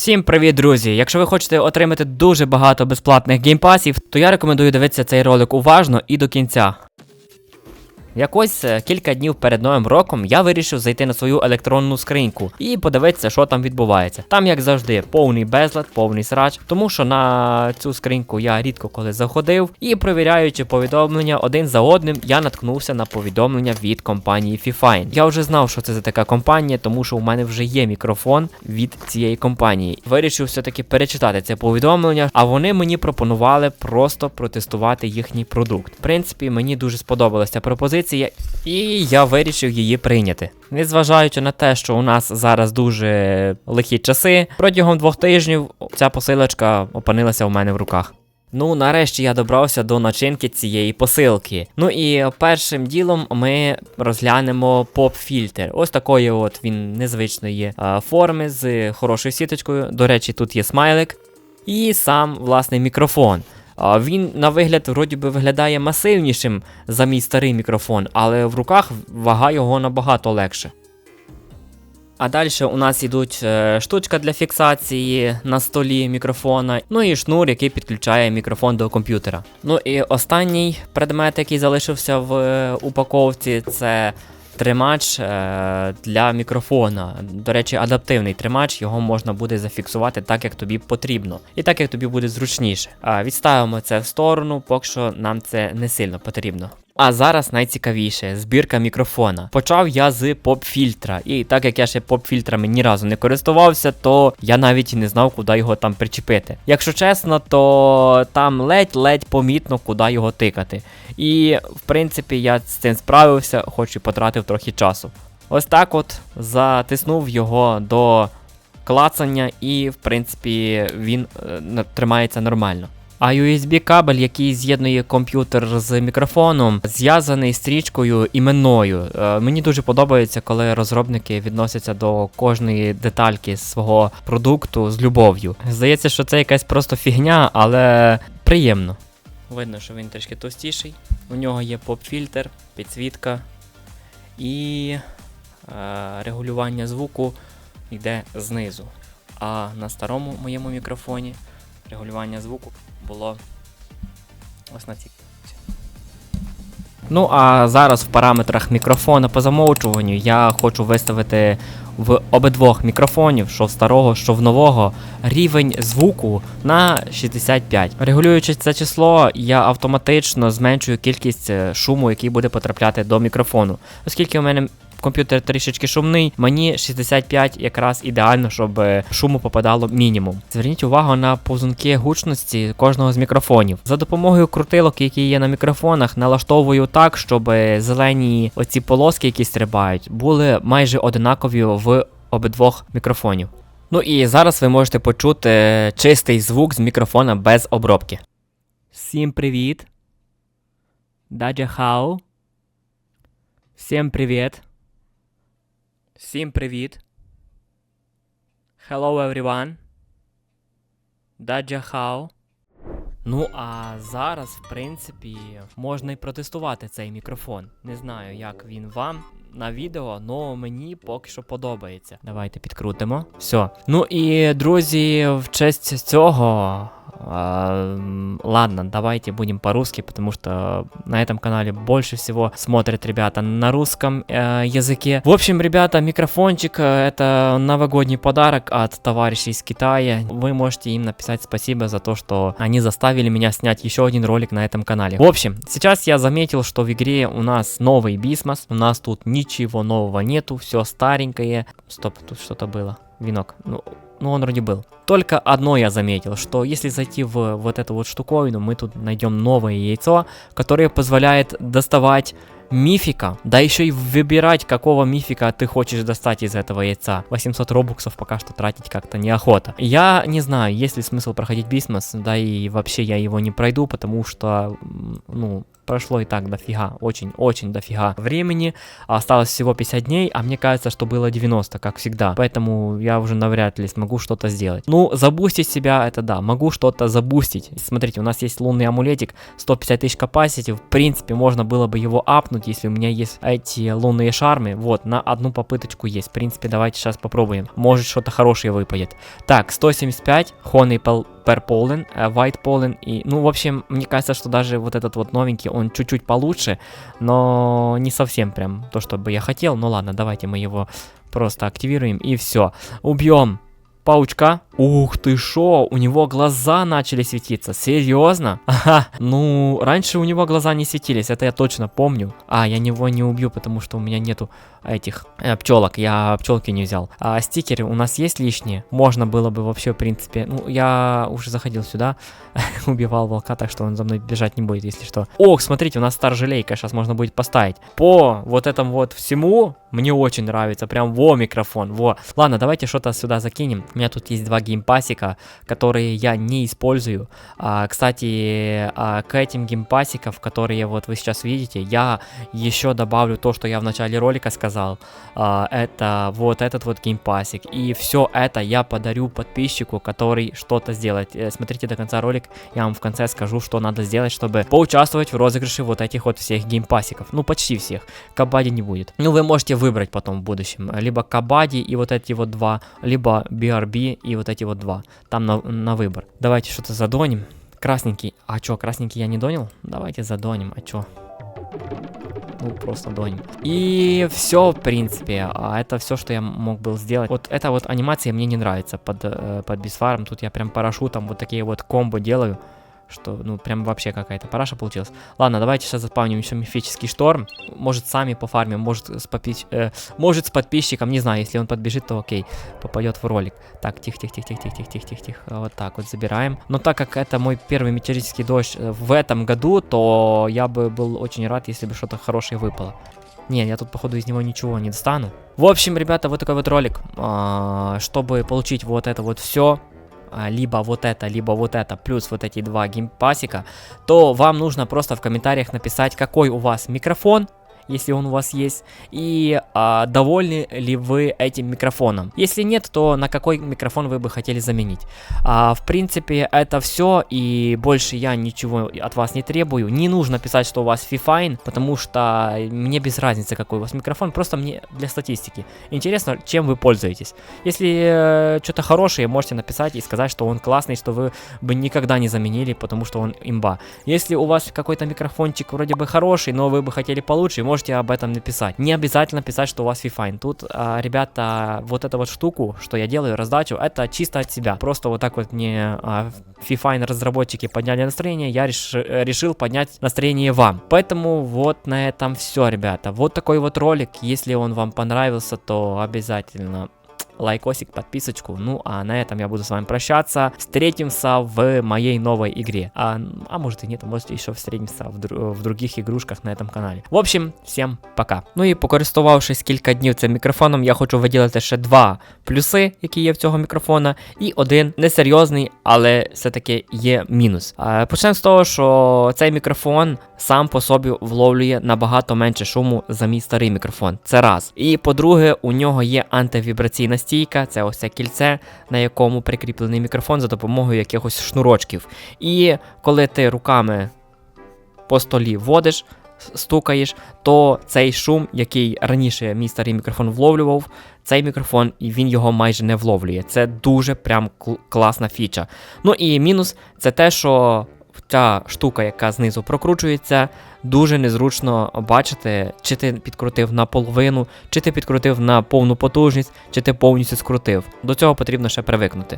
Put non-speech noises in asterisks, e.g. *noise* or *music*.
Всім привіт, друзі! Якщо ви хочете отримати дуже багато безплатних геймпасів, то я рекомендую дивитися цей ролик уважно і до кінця. Якось е, кілька днів перед новим роком я вирішив зайти на свою електронну скриньку і подивитися, що там відбувається. Там, як завжди, повний безлад, повний срач, тому що на цю скриньку я рідко коли заходив, і провіряючи повідомлення один за одним, я наткнувся на повідомлення від компанії Fifine. Я вже знав, що це за така компанія, тому що у мене вже є мікрофон від цієї компанії. Вирішив все-таки перечитати це повідомлення, а вони мені пропонували просто протестувати їхній продукт. В принципі, мені дуже сподобалася ця пропозиція, і я вирішив її прийняти. Незважаючи на те, що у нас зараз дуже лихі часи, протягом двох тижнів ця посилочка опинилася у мене в руках. Ну, нарешті я добрався до начинки цієї посилки. Ну і першим ділом ми розглянемо поп-фільтр. Ось такої от він незвичної а, форми з хорошою сіточкою. До речі, тут є смайлик. І сам власний мікрофон. Він на вигляд вроді би виглядає масивнішим за мій старий мікрофон, але в руках вага його набагато легше. А далі у нас йдуть е, штучка для фіксації на столі мікрофона, ну і шнур, який підключає мікрофон до комп'ютера. Ну і останній предмет, який залишився в е, упаковці, це тримач е, для мікрофона. До речі, адаптивний тримач, його можна буде зафіксувати так, як тобі потрібно, і так, як тобі буде зручніше. Відставимо це в сторону, поки що нам це не сильно потрібно. А зараз найцікавіше збірка мікрофона. Почав я з поп-фільтра, і так як я ще поп-фільтрами ні разу не користувався, то я навіть і не знав, куди його там причепити. Якщо чесно, то там ледь-ледь помітно, куди його тикати. І в принципі я з цим справився, хоч і потратив трохи часу. Ось так от затиснув його до клацання, і в принципі він е, тримається нормально. А USB кабель, який з'єднує комп'ютер з мікрофоном, зв'язаний стрічкою іменною. Е, мені дуже подобається, коли розробники відносяться до кожної детальки свого продукту з любов'ю. Здається, що це якась просто фігня, але приємно. Видно, що він трішки товстіший. У нього є поп-фільтр, підсвітка і е, регулювання звуку йде знизу. А на старому моєму мікрофоні регулювання звуку було ось на цій. Ну а зараз в параметрах мікрофона по замовчуванню я хочу виставити в обидвох мікрофонів, що в старого, що в нового, рівень звуку на 65. Регулюючи це число, я автоматично зменшую кількість е, шуму, який буде потрапляти до мікрофону. Оскільки у мене комп'ютер трішечки шумний, мені 65 якраз ідеально, щоб е, шуму попадало мінімум. Зверніть увагу на повзунки гучності кожного з мікрофонів. За допомогою крутилок, які є на мікрофонах, налаштовую так, щоб е, зелені оці полоски, які стрибають, були майже одинакові в обидвох мікрофонів. Ну і зараз ви можете почути е, чистий звук з мікрофона без обробки. Всім привіт. Даджа Хау. Всім привіт. Всім привіт. Hello everyone. Даджа Хау. Ну, а зараз, в принципі, можна й протестувати цей мікрофон. Не знаю, як він вам на відео, але мені поки що подобається. Давайте підкрутимо. Все. Ну і друзі, в честь цього. А, ладно, давайте будем по-русски, потому что на этом канале больше всего смотрят ребята на русском э, языке. В общем, ребята, микрофончик э, это новогодний подарок от товарищей из Китая. Вы можете им написать спасибо за то, что они заставили меня снять еще один ролик на этом канале. В общем, сейчас я заметил, что в игре у нас новый бисмос. У нас тут ничего нового нету, все старенькое. Стоп, тут что-то было. Венок. Ну, ну, он вроде был. Только одно я заметил, что если зайти в вот эту вот штуковину, мы тут найдем новое яйцо, которое позволяет доставать мифика, да еще и выбирать, какого мифика ты хочешь достать из этого яйца. 800 робуксов пока что тратить как-то неохота. Я не знаю, есть ли смысл проходить Бисмос, да и вообще я его не пройду, потому что, ну, прошло и так дофига, очень-очень дофига времени. Осталось всего 50 дней, а мне кажется, что было 90, как всегда. Поэтому я уже навряд ли смогу что-то сделать. Ну, забустить себя, это да, могу что-то забустить. Смотрите, у нас есть лунный амулетик, 150 тысяч capacity. В принципе, можно было бы его апнуть, если у меня есть эти лунные шармы. Вот, на одну попыточку есть. В принципе, давайте сейчас попробуем. Может, что-то хорошее выпадет. Так, 175, Honey Pal- Per Pollen, э, White Pollen и, ну, в общем, мне кажется, что даже вот этот вот новенький, он чуть-чуть получше, но не совсем прям то, что бы я хотел. Ну ладно, давайте мы его просто активируем и все. Убьем паучка. Ух ты шо, у него глаза начали светиться. Серьезно? *laughs* Ага. Ну, раньше у него глаза не светились, это я точно помню. А, я его не убью, потому что у меня нету этих э, пчелок. Я пчелки не взял. А стикеры у нас есть лишние? Можно было бы вообще, в принципе. Ну, я уже заходил сюда, *laughs* убивал волка, так что он за мной бежать не будет, если что. Ох, смотрите, у нас стар желейка, сейчас можно будет поставить. По вот этому вот всему мне очень нравится. Прям во микрофон, во. Ладно, давайте что-то сюда закинем. У меня тут есть два геймпасика, которые я не использую. А, кстати, а, к этим геймпасикам, которые вот вы сейчас видите, я еще добавлю то, что я в начале ролика сказал. А, это вот этот вот геймпасик. И все это я подарю подписчику, который что-то сделает. Э, Смотрите до конца ролик, я вам в конце скажу, что надо сделать, чтобы поучаствовать в розыгрыше вот этих вот всех геймпасиков. Ну, почти всех. Кабади не будет. Ну, вы можете выбрать потом в будущем. Либо Кабади и вот эти вот два, либо BRB и вот эти вот два. Там на, на выбор. Давайте что-то задоним. Красненький. А чё, красненький я не донил? Давайте задоним. А чё? Ну, просто доним. И все, в принципе. А это все, что я мог был сделать. Вот эта вот анимация мне не нравится под, э, под бисфаром. Тут я прям парашютом вот такие вот комбо делаю. Что, ну, прям вообще какая-то параша получилась. Ладно, давайте сейчас заспавним еще мифический шторм. Может, сами пофармим, может, с, попи- э, может, с подписчиком, не знаю, если он подбежит, то окей, попадет в ролик. Так, тихо-тихо-тихо-тихо-тихо-тихо-тихо. Вот так вот забираем. Но так как это мой первый метеорический дождь э, в этом году, то я бы был очень рад, если бы что-то хорошее выпало. Не, я тут, походу, из него ничего не достану. В общем, ребята, вот такой вот ролик. А, Чтобы получить вот это вот все, либо вот это, либо вот это, плюс вот эти два геймпасика, то вам нужно просто в комментариях написать, какой у вас микрофон, если он у вас есть, и а, довольны ли вы этим микрофоном. Если нет, то на какой микрофон вы бы хотели заменить. А, в принципе, это все, и больше я ничего от вас не требую. Не нужно писать, что у вас фифайн, потому что мне без разницы, какой у вас микрофон, просто мне для статистики. Интересно, чем вы пользуетесь. Если э, что-то хорошее, можете написать и сказать, что он классный, что вы бы никогда не заменили, потому что он имба. Если у вас какой-то микрофончик вроде бы хороший, но вы бы хотели получше, можете об этом написать. Не обязательно писать, что у вас фифайн. Тут, а, ребята, вот эту вот штуку, что я делаю, раздачу, это чисто от себя. Просто вот так вот мне а, фифайн разработчики подняли настроение, я реш, решил поднять настроение вам. Поэтому вот на этом все, ребята. Вот такой вот ролик. Если он вам понравился, то обязательно лайкосик, подписочку. Ну, а на этом я буду с вами прощаться. Встретимся в моей новой игре. А, а может и нет, может еще встретимся в, дру- в других игрушках на этом каналі. В общем, всім пока. Ну і покористувавшись кілька днів цим мікрофоном, я хочу виділити ще два плюси, які є в цього мікрофона, і один несерйозний, але все-таки є мінус. Почнемо з того, що цей мікрофон сам по собі вловлює набагато менше шуму за мій старий мікрофон. Це раз. І по-друге, у нього є антивібраційна стійка, це ось це кільце, на якому прикріплений мікрофон за допомогою якихось шнурочків. І коли ти руками по столі вводиш, стукаєш, то цей шум, який раніше мій старий мікрофон вловлював, цей мікрофон і він його майже не вловлює. Це дуже прям кл- класна фіча. Ну і мінус це те, що ця штука, яка знизу прокручується, дуже незручно бачити, чи ти підкрутив наполовину, чи ти підкрутив на повну потужність, чи ти повністю скрутив. До цього потрібно ще привикнути.